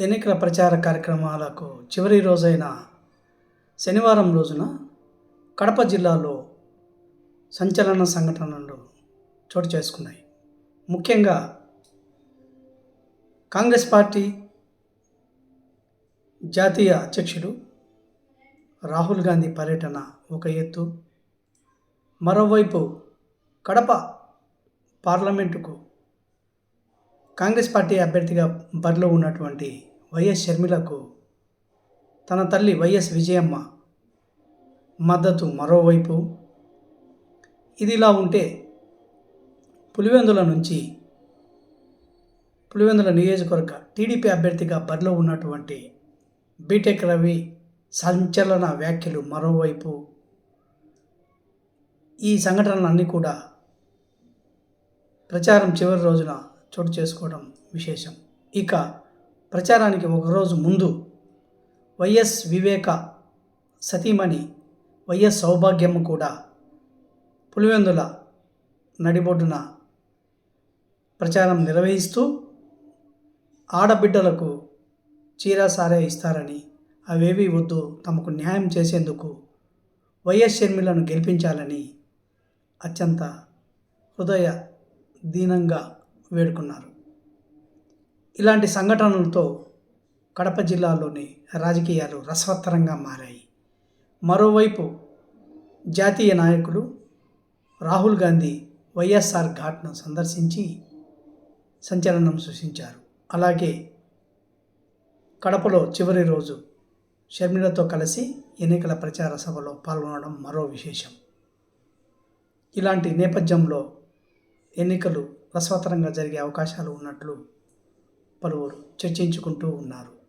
ఎన్నికల ప్రచార కార్యక్రమాలకు చివరి రోజైన శనివారం రోజున కడప జిల్లాలో సంచలన సంఘటనలు చోటు చేసుకున్నాయి. ముఖ్యంగా కాంగ్రెస్ పార్టీ జాతీయ అధ్యక్షుడు రాహుల్ గాంధీ పర్యటన ఒక ఎత్తు. మరోవైపు కడప పార్లమెంటుకు కాంగ్రెస్ పార్టీ అభ్యర్థిగా బరిలో ఉన్నటువంటి వైఎస్ షర్మిలకు తన తల్లి వైఎస్ విజయమ్మ మద్దతు మరోవైపు. ఇది ఇలా ఉంటే పులివెందుల నుంచి పులివెందుల నియోజకవర్గ టీడీపీ అభ్యర్థిగా బరిలో ఉన్నటువంటి బీటెక్ రవి సంచలన వ్యాఖ్యలు మరోవైపు. ఈ సంఘటనలన్నీ కూడా ప్రచారం చివరి రోజున చోటు చేసుకోవడం విశేషం. ఇక ప్రచారానికి ఒకరోజు ముందు వైఎస్ వివేక సతీమణి వైఎస్ సౌభాగ్యమ్మ కూడా పులివెందుల నడిబొడ్డున ప్రచారం నిర్వహిస్తూ ఆడబిడ్డలకు చీరాసారే ఇస్తారని అవేవి వద్దు తమకు న్యాయం చేసేందుకు వైఎస్ షర్మిలను గెలిపించాలని అత్యంత హృదయ దీనంగా వేడుకున్నారు. ఇలాంటి సంఘటనలతో కడప జిల్లాలోని రాజకీయాలు రసవత్తరంగా మారాయి. మరోవైపు జాతీయ నాయకులు రాహుల్ గాంధీ వైఎస్ఆర్ ఘాట్ను సందర్శించి సంచలనం సృష్టించారు. అలాగే కడపలో చివరి రోజు షర్మిలతో కలిసి ఎన్నికల ప్రచార సభలో పాల్గొనడం మరో విశేషం. ఇలాంటి నేపథ్యంలో ఎన్నికలు రసవత్తరంగా జరిగే అవకాశాలు ఉన్నట్లు పలువురు చర్చించుకుంటూ ఉన్నారు.